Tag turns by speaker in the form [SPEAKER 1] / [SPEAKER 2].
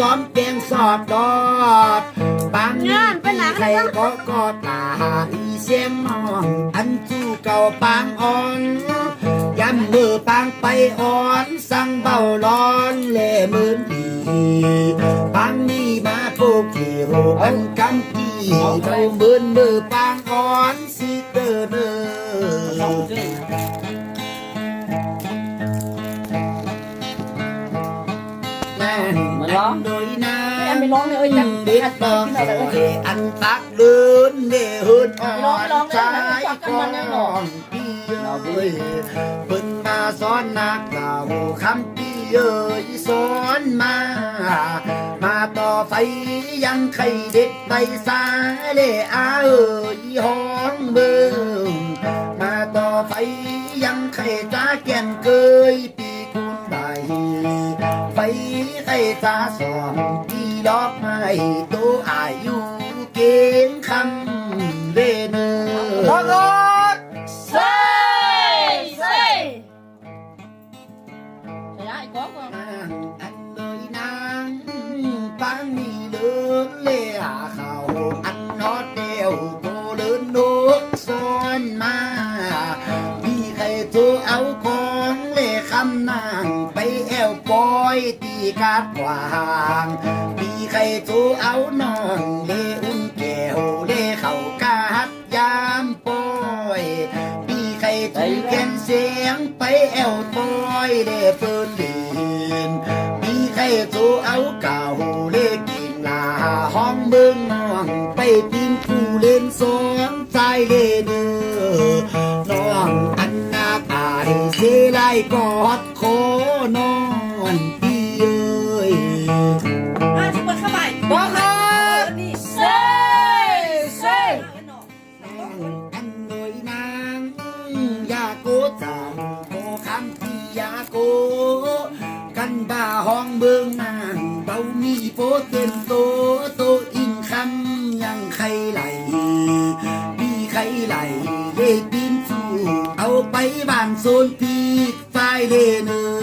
[SPEAKER 1] จอมเตียงสอดดอดบางนี่พี่ใครก็กอดตาอีเสียงมองอันจูเก่าปางอ่อนย้ำมือปางไปอ่อนสั่งเบาร้อนเล่มือนดีปางนี่มาโปกเกี่ยวอันกำกี้เบามือนมือปางอ่อนสิเตอร์เนอ
[SPEAKER 2] ร์ ร้อง
[SPEAKER 1] โดยนา
[SPEAKER 2] อันไปร้องเลยเอ้ยจัง
[SPEAKER 1] เด็ก
[SPEAKER 2] อัด
[SPEAKER 1] ดอก
[SPEAKER 2] ที่ไหนเลย
[SPEAKER 1] อันตักเดินเดือดอ่อ
[SPEAKER 2] ร้อง
[SPEAKER 1] น
[SPEAKER 2] ร้องเลย
[SPEAKER 1] ใจ
[SPEAKER 2] นะจับกันมันแน่นอน
[SPEAKER 1] พี่เอ้ยเพิ่นมาสอนนักเก่าคำพี่เอ้ยสอนมา มาต่อไฟยังไข่เด็ดใบสาเลอาเอ้ยห้องเบิ่งมาต่อไฟยังไข่จ้าแก่นเกยปีกุนใบไป ไอ้ตาสองที่ดอกไม้ตัวอายุเก่งคำเรเนอรอรอด
[SPEAKER 2] เซ่เซ่ใช่ไอ้ก้องก่อน
[SPEAKER 1] นางอันเลยนางปางมีเดินเล่หาเขา ยตีกาดกวางพี่ใครตัวเอาน้องเลอุ่นแก้วเลเขากาดยามปอยพี่ใครตัวแก่นเสียงไปแอวปอยเลเฟินเล่นพี่ใครตัวเอาเก่าเลกินลาห้องเบิ่งน้องไปปีนผู้เล่นสองใจเลเด้อน้องอันนาตาได้เสไลกอดคนอน กจังโกคำที่ยาโก กันบ้าห้องเบืองนางเบามีโปเต็นโตโตอินคำยังใครไหลปีใครไหลเลปินสูเอาไปบ้านโซนปีกไฟเลเนอร์